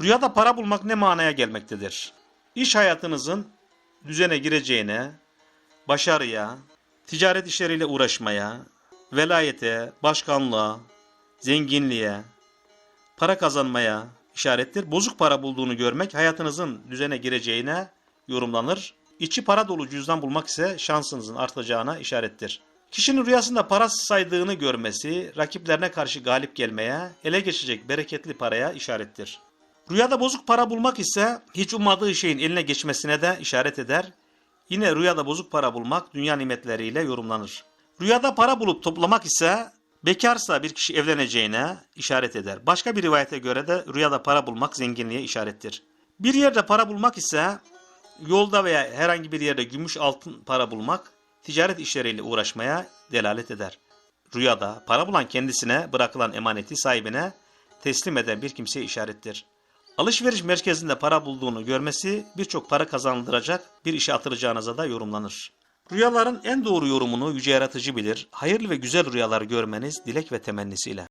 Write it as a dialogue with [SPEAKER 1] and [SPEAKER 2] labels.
[SPEAKER 1] Rüyada para bulmak ne manaya gelmektedir? İş hayatınızın düzene gireceğine, başarıya, ticaret işleriyle uğraşmaya, velayete, başkanlığa, zenginliğe, para kazanmaya işarettir. Bozuk para bulduğunu görmek hayatınızın düzene gireceğine yorumlanır. İçi para dolu cüzdan bulmak ise şansınızın artacağına işarettir. Kişinin rüyasında para saydığını görmesi, rakiplerine karşı galip gelmeye, ele geçecek bereketli paraya işarettir. Rüyada bozuk para bulmak ise hiç ummadığı şeyin eline geçmesine de işaret eder. Yine rüyada bozuk para bulmak dünya nimetleriyle yorumlanır. Rüyada para bulup toplamak ise bekarsa bir kişi evleneceğine işaret eder. Başka bir rivayete göre de rüyada para bulmak zenginliğe işarettir. Bir yerde para bulmak ise yolda veya herhangi bir yerde gümüş altın para bulmak ticaret işleriyle uğraşmaya delalet eder. Rüyada para bulan kendisine bırakılan emaneti sahibine teslim eden bir kimseye işarettir. Alışveriş merkezinde para bulduğunu görmesi birçok para kazandıracak bir işe atılacağınıza da yorumlanır. Rüyaların en doğru yorumunu yüce yaratıcı bilir. Hayırlı ve güzel rüyalar görmeniz dilek ve temennisiyle.